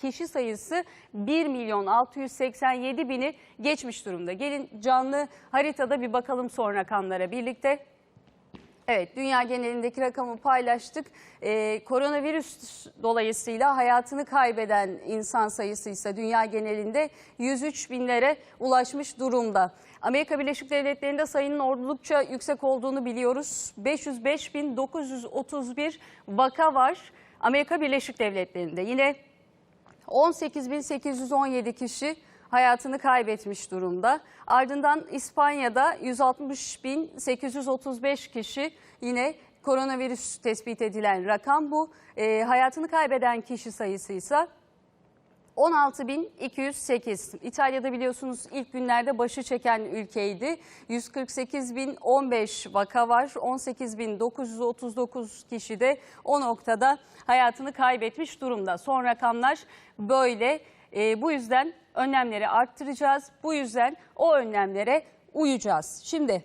kişi sayısı 1 milyon 687 bini geçmiş durumda. Gelin canlı haritada bir bakalım son rakamlara birlikte. Evet, dünya genelindeki rakamı paylaştık. Ee, koronavirüs dolayısıyla hayatını kaybeden insan sayısı ise dünya genelinde 103 binlere ulaşmış durumda. Amerika Birleşik Devletleri'nde sayının oldukça yüksek olduğunu biliyoruz. 505.931 vaka var Amerika Birleşik Devletleri'nde. Yine 18.817 kişi hayatını kaybetmiş durumda. Ardından İspanya'da 160.835 kişi yine koronavirüs tespit edilen rakam bu. Ee, hayatını kaybeden kişi sayısı ise 16.208. İtalya'da biliyorsunuz ilk günlerde başı çeken ülkeydi. 148.015 vaka var. 18.939 kişi de o noktada hayatını kaybetmiş durumda. Son rakamlar böyle. Ee, bu yüzden önlemleri arttıracağız. Bu yüzden o önlemlere uyacağız. Şimdi